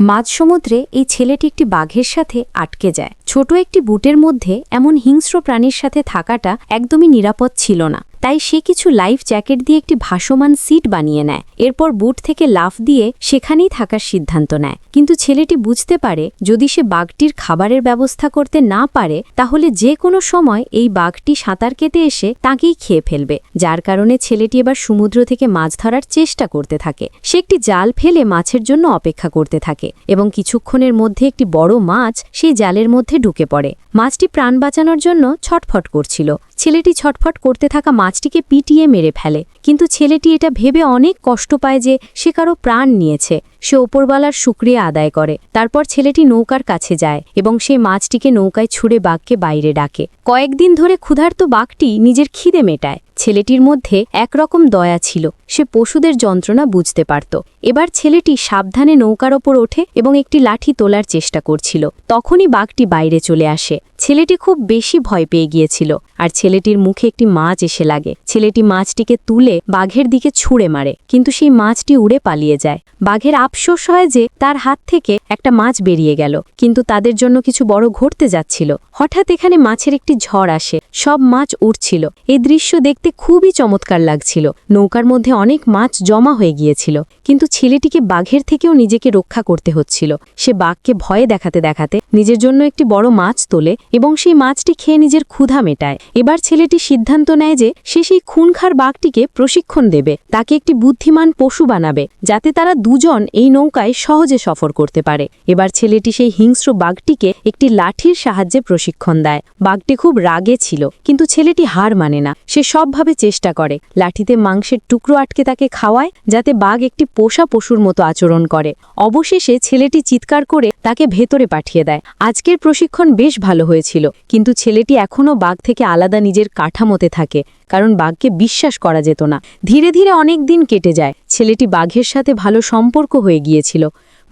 মাঝ সমুদ্রে এই ছেলেটি একটি বাঘের সাথে আটকে যায়। ছোট একটি বুটের মধ্যে এমন হিংস্র প্রাণীর সাথে থাকাটা একদমই নিরাপদ ছিল না। তাই সে কিছু লাইফ জ্যাকেট দিয়ে একটি ভাসমান সিট বানিয়ে নেয়। এরপর বুট থেকে লাফ দিয়ে সেখানেই থাকার সিদ্ধান্ত নেয়। কিন্তু ছেলেটি বুঝতে পারে, যদি সে বাঘটির খাবারের ব্যবস্থা করতে না পারে, তাহলে যে কোনো সময় এই বাঘটি সাঁতার কেটে এসে তাকেই খেয়ে ফেলবে। যার কারণে ছেলেটি এবার সমুদ্র থেকে মাছ ধরার চেষ্টা করতে থাকে। সে একটি জাল ফেলে মাছের জন্য অপেক্ষা করতে থাকে এবং কিছুক্ষণের মধ্যে একটি বড় মাছ সেই জালের মধ্যে ঢুকে পড়ে। মাছটি প্রাণ বাঁচানোর জন্য ছটফট করছিল। ছেলেটি ছটফট করতে থাকা মাছটিকে পিটিয়ে মেরে ফেলে। কিন্তু ছেলেটি এটা ভেবে অনেক কষ্ট পায় যে সে কারও প্রাণ নিয়েছে। সে ওপরওয়ালার শুক্রিয়া আদায় করে। তারপর ছেলেটি নৌকার কাছে যায় এবং সে মাছটিকে নৌকায় ছুঁড়ে বাঘকে বাইরে ডাকে। কয়েকদিন ধরে ক্ষুধার্ত বাঘটি নিজের খিদে মেটায়। ছেলেটির মধ্যে একরকম দয়া ছিল। সে পশুদের যন্ত্রণা বুঝতে পারত। এবার ছেলেটি সাবধানে নৌকার ওপর ওঠে এবং একটি লাঠি তোলার চেষ্টা করছিল। তখনই বাঘটি বাইরে চলে আসে। ছেলেটি খুব বেশি ভয় পেয়ে গিয়েছিল, আর ছেলেটির মুখে একটি মাছ এসে লাগে। ছেলেটি মাছটিকে তুলে বাঘের দিকে ছুঁড়ে মারে, কিন্তু সেই মাছটি উড়ে পালিয়ে যায়। বাঘের আফসোস হয় যে তার হাত থেকে একটা মাছ বেরিয়ে গেল, কিন্তু তাদের জন্য কিছু বড় ঘটতে যাচ্ছিল। হঠাৎ এখানে মাছের একটি ঝড় আসে, সব মাছ উঠছিল এই দৃশ্য দেখতে খুবই চমৎকার লাগছিল। নৌকার মধ্যে অনেক মাছ জমা হয়ে গিয়েছিল, কিন্তু ছেলেটিকে বাঘের থেকেও নিজেকে রক্ষা করতে হচ্ছিল। সে বাঘকে ভয়ে দেখাতে দেখাতে নিজের জন্য একটি বড় মাছ তোলে এবং সেই মাছটি খেয়ে নিজের ক্ষুধা মেটায়। এবার ছেলেটি সিদ্ধান্ত নেয় যে সে সেই খুনখার বাঘটিকে প্রশিক্ষণ দেবে, তাকে একটি বুদ্ধিমান পশু বানাবে, যাতে তারা দুজন এই নৌকায় সহজে সফর করতে পারে। এবার ছেলেটি সেই হিংস্র বাঘটিকে একটি লাঠির সাহায্যে প্রশিক্ষণ দেয়। বাঘটি খুব রাগে ছিল, কিন্তু ছেলেটি হার মানে না। সে সবভাবে চেষ্টা করে। লাঠিতে মাংসের টুকরো আটকে তাকে খাওয়ায়, যাতে বাঘ একটি পোষা পশুর মতো আচরণ করে। অবশেষে ছেলেটি চিৎকার করে তাকে ভেতরে পাঠিয়ে দেয়। আজকের প্রশিক্ষণ বেশ ভালো হয়েছিল। কিন্তু ছেলেটি এখনও বাঘ থেকে আলাদা নিজের কাঠামোতে থাকে, কারণ বাঘকে বিশ্বাস করা যেত না। ধীরে ধীরে অনেক দিন কেটে যায়। ছেলেটি বাঘের সাথে ভালো সম্পর্ক হয়ে গিয়েছিল।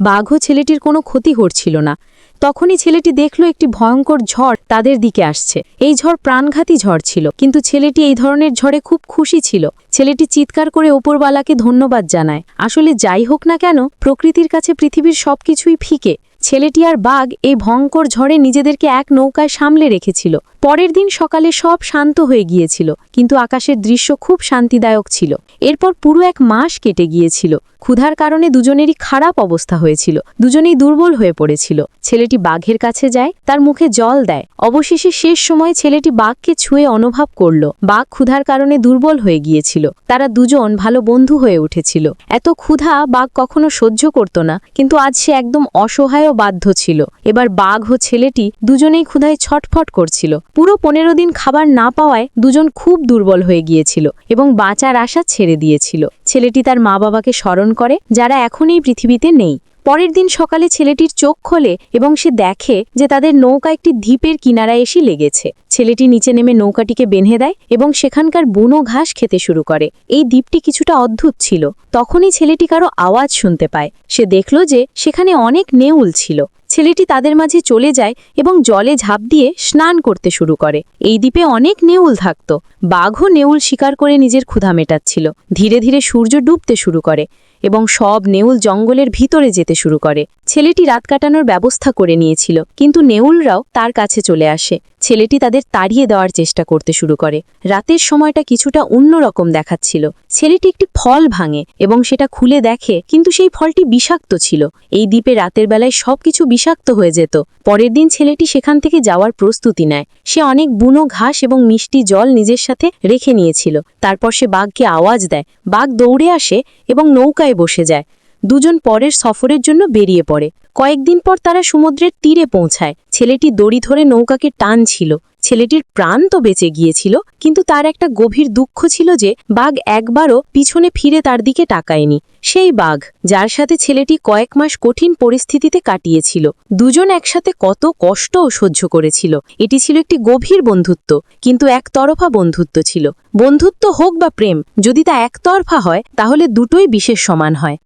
বাঘও ছেলেটির কোনো ক্ষতি করছিল না। তখনই ছেলেটি দেখল একটি ভয়ঙ্কর ঝড় তাদের দিকে আসছে। এই ঝড় প্রাণঘাতী ঝড় ছিল, কিন্তু ছেলেটি এই ধরনের ঝড়ে খুব খুশি ছিল। ছেলেটি চিৎকার করে ওপরওয়ালাকে ধন্যবাদ জানায়। আসলে যাই হোক না কেন, প্রকৃতির কাছে পৃথিবীর সবকিছুই ফিকে। ছেলেটি আর বাঘ এই ভঙ্কর ঝড়ে নিজেদেরকে এক নৌকায় সামলে রেখেছিল। পরের দিন সকালে সব শান্ত হয়ে গিয়েছিল, কিন্তু আকাশের দৃশ্য খুব শান্তিদায়ক ছিল। এরপর পুরো এক মাস কেটে গিয়েছিল। ক্ষুধার কারণে দুজনেরই খারাপ অবস্থা হয়েছিল। দুজনেই দুর্বল হয়ে পড়েছিল। ছেলেটি বাঘের কাছে যায়, তার মুখে জল দেয়। অবশেষে শেষ সময় ছেলেটি বাঘকে ছুঁয়ে অনুভব করল। বাঘ ক্ষুধার কারণে দুর্বল হয়ে গিয়েছিল। তারা দুজন ভালো বন্ধু হয়ে উঠেছিল। এত ক্ষুধা বাঘ কখনো সহ্য করত না, কিন্তু আজ সে একদম অসহায় ও বাধ্য ছিল। এবার বাঘ ও ছেলেটি দুজনেই ক্ষুধায় ছটফট করছিল। পুরো পনেরো দিন খাবার না পাওয়ায় দুজন খুব দুর্বল হয়ে গিয়েছিল এবং বাঁচার আশা ছেড়ে দিয়েছিল। ছেলেটি তার মা বাবাকে স্মরণ করে, যারা এখন এই পৃথিবীতে নেই। পরের দিন সকালে ছেলেটির চোখ খোলে এবং সে দেখে যে তাদের নৌকা একটি দ্বীপের কিনারায় এসে লেগেছে। ছেলেটি নিচে নেমে নৌকাটিকে বেঁধে দেয় এবং সেখানকার বুনো ঘাস খেতে শুরু করে। এই দ্বীপটি কিছুটা অদ্ভুত ছিল। তখনই ছেলেটি কারও আওয়াজ শুনতে পায়। সে দেখল যে সেখানে অনেক নেউল ছিল। ছেলেটি তাদের মাঝে চলে যায় এবং জলে ঝাঁপ দিয়ে স্নান করতে শুরু করে। এই দ্বীপে অনেক নেউল থাকত। বাঘও নেউল শিকার করে নিজের ক্ষুধা মেটাচ্ছিল। ধীরে ধীরে সূর্য ডুবতে শুরু করে এবং সব নেউল জঙ্গলের ভিতরে যেতে শুরু করে। ছেলেটি রাত কাটানোর ব্যবস্থা করে নিয়েছিল, কিন্তু নেউলরাও তার কাছে চলে আসে। ছেলেটি তাদের তাড়িয়ে দেওয়ার চেষ্টা করতে শুরু করে। রাতের সময়টা কিছুটা অন্যরকম দেখাচ্ছিল। ছেলেটি একটি ফল ভাঙে এবং সেটা খুলে দেখে, কিন্তু সেই ফলটি বিষাক্ত ছিল। এই দ্বীপে রাতের বেলায় সবকিছু বিষাক্ত হয়ে যেত। পরের দিন ছেলেটি সেখান থেকে যাওয়ার প্রস্তুতি নেয়। সে অনেক বুনো ঘাস এবং মিষ্টি জল নিজের সাথে রেখে নিয়েছিল। তারপর সে বাঘকে আওয়াজ দেয়। বাঘ দৌড়ে আসে এবং নৌকায় বসে যায়। দুজন পরের সফরের জন্য বেরিয়ে পড়ে। কয়েকদিন পর তারা সমুদ্রের তীরে পৌঁছায়। ছেলেটি দড়ি ধরে নৌকাকে টান ছিল ছেলেটির প্রাণ তো বেঁচে গিয়েছিল, কিন্তু তার একটা গভীর দুঃখ ছিল যে বাঘ একবারও পিছনে ফিরে তার দিকে টাকায়নি সেই বাঘ, যার সাথে ছেলেটি কয়েক মাস কঠিন পরিস্থিতিতে কাটিয়েছিল। দুজন একসাথে কত কষ্টও সহ্য করেছিল। এটি ছিল একটি গভীর বন্ধুত্ব, কিন্তু একতরফা বন্ধুত্ব ছিল। বন্ধুত্ব হোক বা প্রেম, যদি তা একতরফা হয়, তাহলে দুটোই বিশেষ সমান হয়।